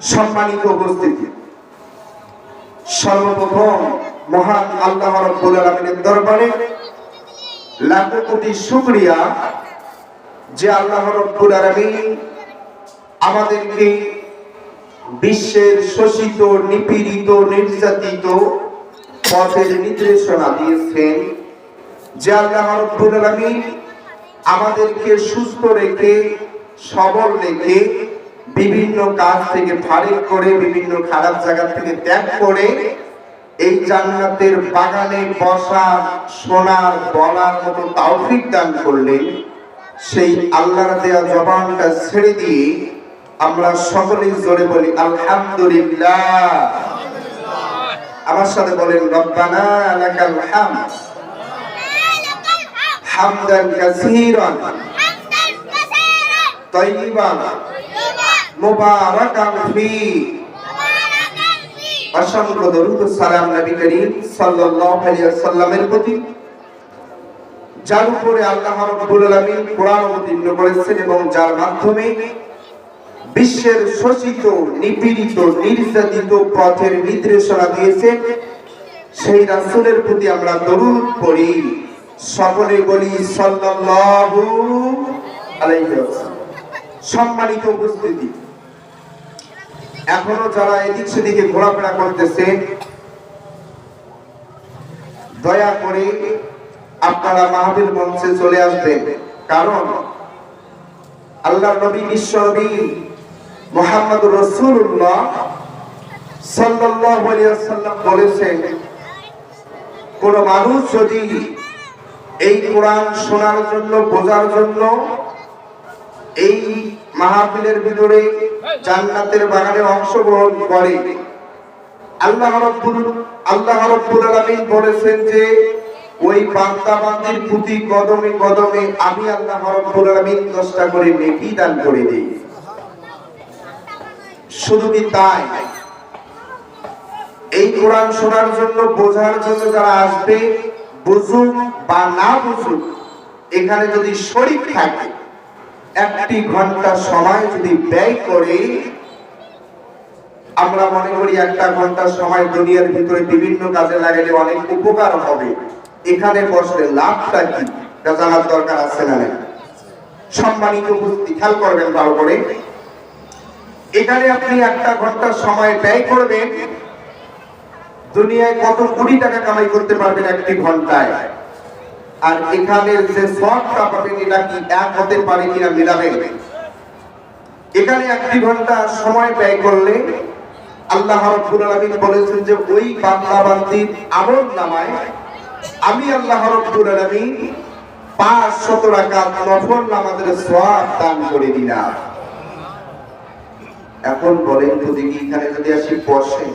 সম্মানিত উপস্থিতি। সর্বপ্রথম মহান আল্লাহ রব্বুল আলামিনের দরবারে লাখো কোটি শুকরিয়া যে আল্লাহ রব্বুল আলামিন আমাদেরকে বিশ্বের শোষিত, নিপীড়িত, নির্যাতিত পথের নির্দেশনা দিয়েছেন। যে আল্লাহ রব্বুল আলামিন আমাদেরকে সুস্থ রেখে, সবল রেখে বিভিন্ন কাজ থেকে ফারিক করে বিভিন্ন খারাপ জায়গা থেকে ত্যাগ করে এই জান্নাতের বাগানে বসা সোনার বলার মতো তাওফিক দান করলেন। সেই আল্লাহর দেয়া জবানটা ছেড়ে দিয়ে আমরা সকলেই জোরে বলি আলহামদুলিল্লাহ। আমার সাথে বলেন রব্বানা লাকাল হামদ। হামদান কাসীরান। তাইয়িবান মুবারাকান ফি অসংখ্য দরুদ সালাম নবী করিম সাল্লাল্লাহু আলাইহি প্রতি, যার উপরে আল্লাহ রাব্বুল আলামিন কোরআন অবতীর্ণ করেছেন এবং যার মাধ্যমে বিশ্বের শোষিত, নিপীড়িত, নির্যাতিত পথের নির্দেশনা দিয়েছেন, সেই রাসূলের প্রতি আমরা দরুদ পড়ি। সকলে বলি সাল্লাল্লাহু আলাইহি সম্মানিত উপস্থিতি। এখনও যারা এদিক সেদিকে ঘোরাফেরা করতেছে, দয়া করে আপনারা মাহবিল মঞ্চে চলে আসবেন। কারণ আল্লাহ নবী বিশ্ব মোহাম্মদ রসুল্লাহ সাল্লাল্লাহু বলেছেন, কোন মানুষ যদি এই কোরআন শোনার জন্য, বোঝার জন্য এই মাহফিলের ভিতরে জান্নাতের বাগানে অংশগ্রহণ করে। আল্লাহ রাব্বুল আল্লাহ রাব্বুল আলামিন বলেছেন যে, ওই বান্দা বান্দির প্রতি কদমে কদমে আমি আল্লাহ রাব্বুল আলামিন দশটা করে নেকি দান করে দেই। শুধু কি তাই? এই কোরআন শোনার জন্য, বোঝার জন্য যারা আসবে, বুঝুক বা না বুঝুক, এখানে যদি শরীর থাকে একটি ঘণ্টা সময় যদি ব্যয় করে, আমরা মনে করি একটা ঘণ্টা সময় দুনিয়ার ভিতরে বিভিন্ন কাজে লাগালে অনেক উপকার হবে। এখানে বসলে লাভটা কি? জানার দরকার আছে না সম্মানিত উপস্থিতি, খেয়াল করবেন ভালো করে। এখানে আপনি একটা ঘণ্টা সময় ব্যয় করবেন, দুনিয়ায় কত কোটি টাকা কামাই করতে পারবেন একটি ঘন্টায়। আর এখানে যে সবটা পাবেন এটা কি এক হতে পারে কিনা মিলাবেন এখানে একটি ঘণ্টা সময় ব্যয় করলে আল্লাহ রাব্বুল আলামিন বলেছেন যে, ওই বান্দা বান্দির আমল নামায় আমি আল্লাহ রাব্বুল আলামিন 500 রাকাত নফল নামাজের সওয়াব দান করে দিলাম। এখন বলেন তো দেখি এখানে যদি আসি বসে,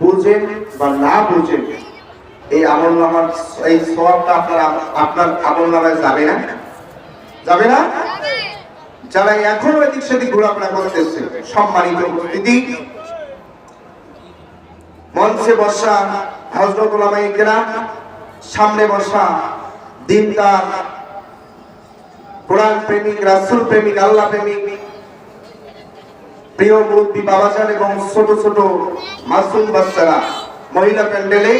বুঝেন বা না বুঝেন এই আমল নামার এই সওয়াবটা আপনার আপনার আমল নামায় যাবে না? যাবে না? যারা এখনও এদিক সেদিক ঘোরাফেরা করতেছে সম্মানিত উপস্থিতি মঞ্চে বসা হজরত ওলামাই সামনে বসা দিনদার, কোরআন প্রেমিক, রাসূল প্রেমিক, আল্লাহ প্রেমিক, প্রিয় মুরব্বী, বাবাজান এবং ছোট ছোট মাসুম বাচ্চারা, মহিলা প্যান্ডেলে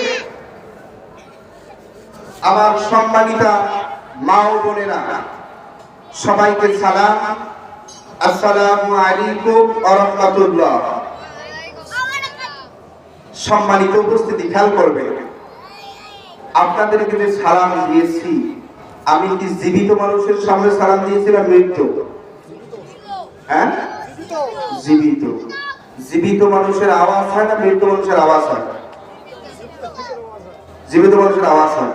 আমার সম্মানিতা মা ও বোনেরা, সবাইকে সালাম। আসসালামু আলাইকুম ওয়া রাহমাতুল্লাহ। সম্মানিত উপস্থিতি খেয়াল করবে আপনাদেরকে যে সালাম দিয়েছি, আমি কি জীবিত মানুষের সামনে সালাম দিয়েছিলাম মৃত্যু? হ্যাঁ? জীবিত। জীবিত মানুষের আওয়াজ হয় না, মৃত্যু মানুষের আওয়াজ হয়? জীবিত মানুষের আওয়াজ হয়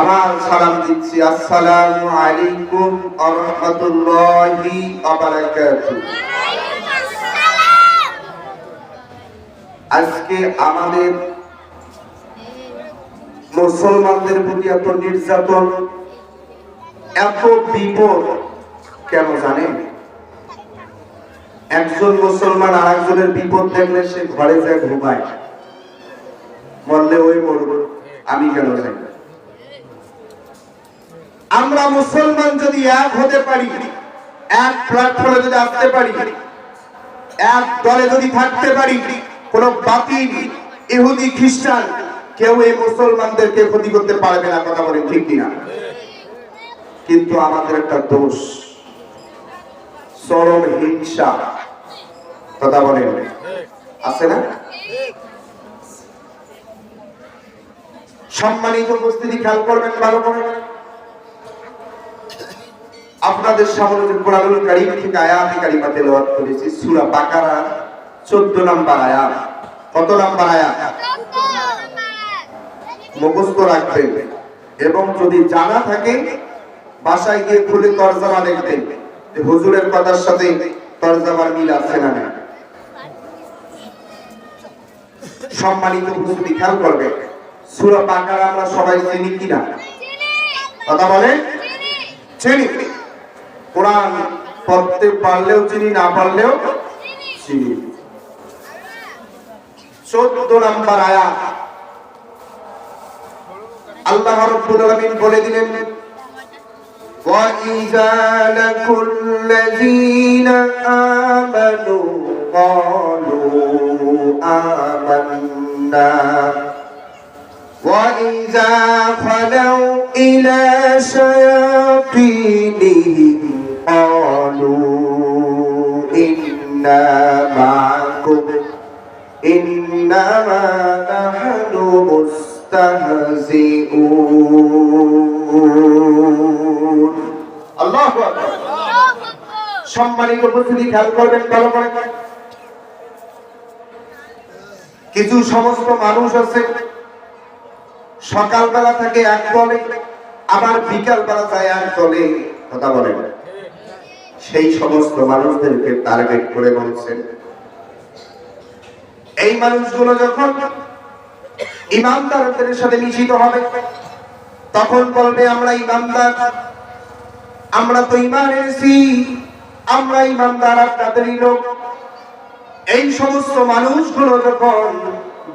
আমার সালাম দিচ্ছি, আসসালামু আলাইকুম ওয়া রাহমাতুল্লাহি ওয়া বারাকাতুহু। আজকে আমাদের মুসলমানদের প্রতি এত নির্যাতন, এত বিপদ, কেন জানেন? একজন মুসলমান আর একজনের বিপদ দেখলে সে ঘরে যায় ঘুমায়। মরলে ওই মরব, আমি কেন যাই আমরা মুসলমান যদি এক হতে পারি, এক প্ল্যাটফর্মে যদি আসতে পারি, এক দলে যদি থাকতে পারি, কোন বাতিল ইহুদি খ্রিস্টান কেউ এই মুসলমানদেরকে ক্ষতি করতে পারবে না, কথা বলে ঠিক কিনা? কিন্তু আমাদের একটা দোষ, চরম হিংসা, কথা বলেন। আছে না? সম্মানিত উপস্থিতি খেয়াল করবেন ভালো করে। আপনাদের সামনে যে কোরআনুল কারীম থেকে আয়াত কারিমা তেলাওয়াত করেছি, সূরা বাকারা 14 নম্বর আয়াত। কত নম্বর আয়াত? মুখস্থ রাখবেন। এবং যদি জানা থাকে, বাসায় গিয়ে খুলে তরজমা দেখবেন যে হুজুরের কথার সাথে তরজমার মিল আছে না না সম্মানিত উপস্থিতি খেয়াল করবে সূরা বাকারা আমরা সবাই চিনি কিনা? কথা বলে চিনি। কোরআন পড়তে পারলেও চিনি না পারলেও চিনি চোদ্দ নাম্বার আয়াত আল্লাহ রাব্বুল আলামিন বলে দিলেন وَإِذَا لَقُوا الَّذِينَ آمَنُوا قَالُوا آمَنَّا وَإِذَا خَلَوْا إِلَى شَيَاطِينِهِمْ مَعَكُمْ إِنَّمَا نَحْنُ مُسْتَهْزِئُونَ আল্লাহু আকবার সম্মানিত উপস্থিতি খেয়াল করবেন ভালো করে কিছু সমস্ত মানুষ আছে সকালবেলা থেকে এক দলে আবার বিকাল বেলা যায় এক দলে কথা বলেন সেই সমস্ত মানুষদেরকে টার্গেট করে বলছেন। এই মানুষগুলো যখন ইমানদারদের সাথে মিশিত হবে, তখন বলবে, আমরা ইমানদার, আমরা তো ইমান এনেছি, আমরা ইমানদার আপনাদেরই লোক। এই সমস্ত মানুষগুলো যখন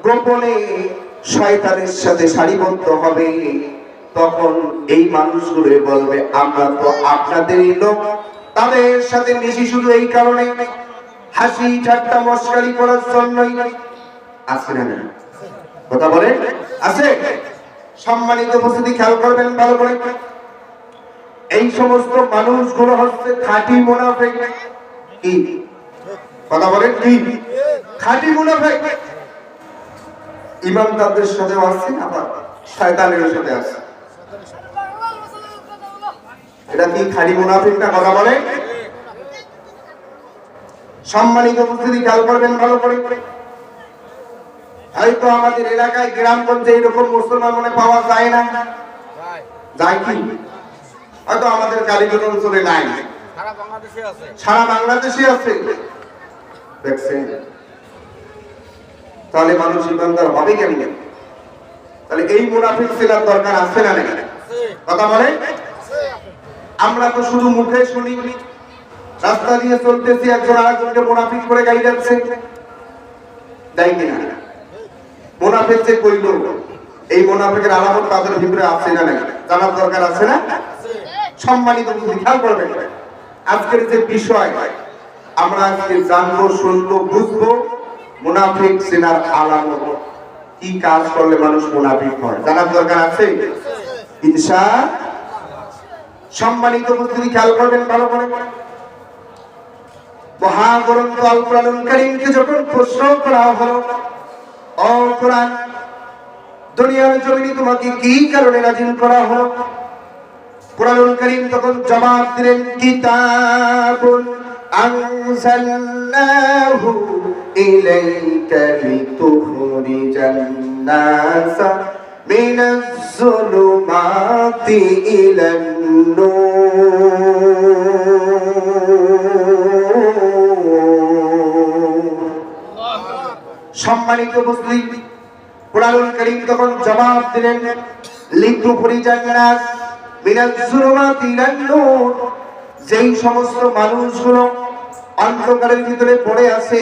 গোপনে শয়তানের সাথে সারিবদ্ধ হবে, তখন এই মানুষগুলো বলবে, আমরা তো আপনাদেরই লোক। তাদের সাথে মিশি শুধু এই কারণে হাসি, ঠাট্টা, মস্কারি করার জন্যই আছে না? কথা বলে আছে। সম্মানিত উপস্থিতি খেয়াল করবেন ভালো করে। এই সমস্ত মানুষগুলো হচ্ছে খাঁটি মুনাফেক। কি? কথা বলেন কি? খাঁটি মুনাফেক। ইমানদারদের সাথে আছে আবার শয়তানের সাথে আছে এটা কি খাঁটি মুনাফিক না কথা বলে? সম্মানিত উপস্থিতি খেয়াল করবেন ভালো করে। হয়তো আমাদের এলাকায় গ্রামগঞ্জে এরকম মুসলমান মনে পাওয়া যায় না। যায় কি? হয়তো আমাদের কালীগঞ্জ অঞ্চলে নাই। সারা বাংলাদেশে আছে। দেখছেন? তাহলে মানুষ ইমানদার হবে কেমনে? তাহলে এই মুনাফিক ছিলার দরকার আছে না কথা বলে? আমরা তো শুধু মুখে শুনি। রাস্তা দিয়ে চলতেছি, একজন আরেকজনকে মুনাফিক করে গাড়ি যাচ্ছে তাই কিনা? মুনাফিক যে কইল, এই মুনাফিকের আলামত তাদের ভিতরে আছে না নাকি জানার দরকার আছে না? সম্মানিত বুঝি খেয়াল করবেন। আজকের যে বিষয়, আমরা আজকে জানব, শুনব, বুঝব মুনাফিক সেনার আলামত। কি কাজ করলে মানুষ মুনাফিক হয়? জানার দরকার আছে? ইনশা সম্মানিত উপস্থিতি খেয়াল করবেন, ভালো করে। মহাগ্রন্থ আল কোরআনুল কারীমকে যখন প্রশ্ন করা হলো ও কোরআন, দুনিয়ার জমিনে তোমাকে কি কারণে নাজিল করা হলো? কোরআনুল কারীম তখন জবাব দিলেন, কিতাবুন আনজালনাহু ইলাইকা লিতুখরিজান নাসা। যুলুমাতি ইলান নূর। সম্মানিত মুসলিম, কোরআনুল কারীম তখন জবাব দিলেন লিখু পরিজান নাস মিনাজ যুলুমাতি ইলান নূর, যেই সমস্ত মানুষগুলো অন্ধকারের ভিতরে পড়ে আছে